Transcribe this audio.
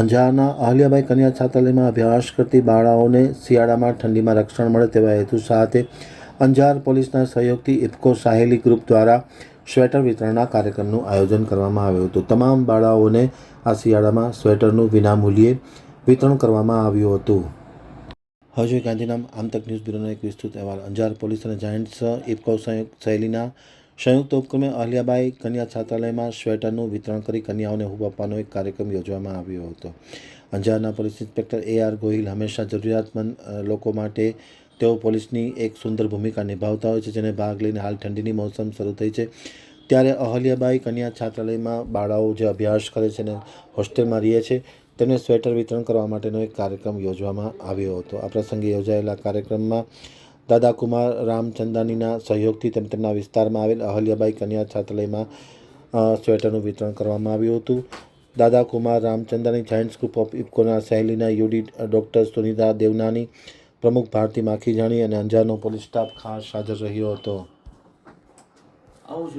અંજારના અહલ્યાબાઈ કન્યા છાત્રાલયમાં અભ્યાસ કરતી બાળાઓને શિયાળામાં ઠંડીમાં રક્ષણ મળે તેવા હેતુ સાથે અંજાર પોલીસના સહયોગથી ઇફકો સાહેલી ગ્રુપ દ્વારા સ્વેટર વિતરણના કાર્યક્રમનું આયોજન કરવામાં આવ્યું હતું. તમામ બાળાઓને આ શિયાળામાં સ્વેટરનું વિનામૂલ્યે વિતરણ કરવામાં આવ્યું હતું. હજુ ગાંધીનામ આમતક ન્યૂઝ બ્યુરોનો એક વિસ્તૃત અહેવાલ. અંજાર પોલીસ અને જાયન્ટ્સ ઇફકો સહયોગ શૈલીના સંયુક્ત ઉપક્રમે અહલિયાબાઈ કન્યા છાત્રાલયમાં સ્વેટરનું વિતરણ કરી કન્યાઓને હૂબ આપવાનો એક કાર્યક્રમ યોજવામાં આવ્યો હતો. અંજારના police inspector A R Gohil હંમેશા જરૂરિયાતમંદ લોકો માટે તેઓ પોલીસની એક સુંદર ભૂમિકા નિભાવતા હોય છે, જેને ભાગ લઈને હાલ ઠંડીની મોસમ શરૂ થઈ છે. ત્યારે અહલ્યાબાઈ કન્યા છાત્રાલયમાં બાળાઓ જે અભ્યાસ કરે છે અને હોસ્ટેલમાં રહે છે, તેમને સ્વેટર વિતરણ કરવા માટેનો એક કાર્યક્રમ યોજવામાં આવ્યો હતો. આ પ્રસંગે યોજાયેલા કાર્યક્રમમાં દાદા કુમાર રામચંદાનીના સહયોગથી તેમ તેમના વિસ્તારમાં આવેલ અહલ્યાબાઈ કન્યા છાત્રાલયમાં સ્વેટરનું વિતરણ કરવામાં આવ્યું હતું. Dada Kumar Ramchandani Giants Group of ઇફકોના સહેલીના યુડી ડૉક્ટર સુનિતા દેવનાની, પ્રમુખ ભારતી માખીજાણી અને અંજારનો પોલીસ સ્ટાફ ખાસ હાજર રહ્યો હતો. આવું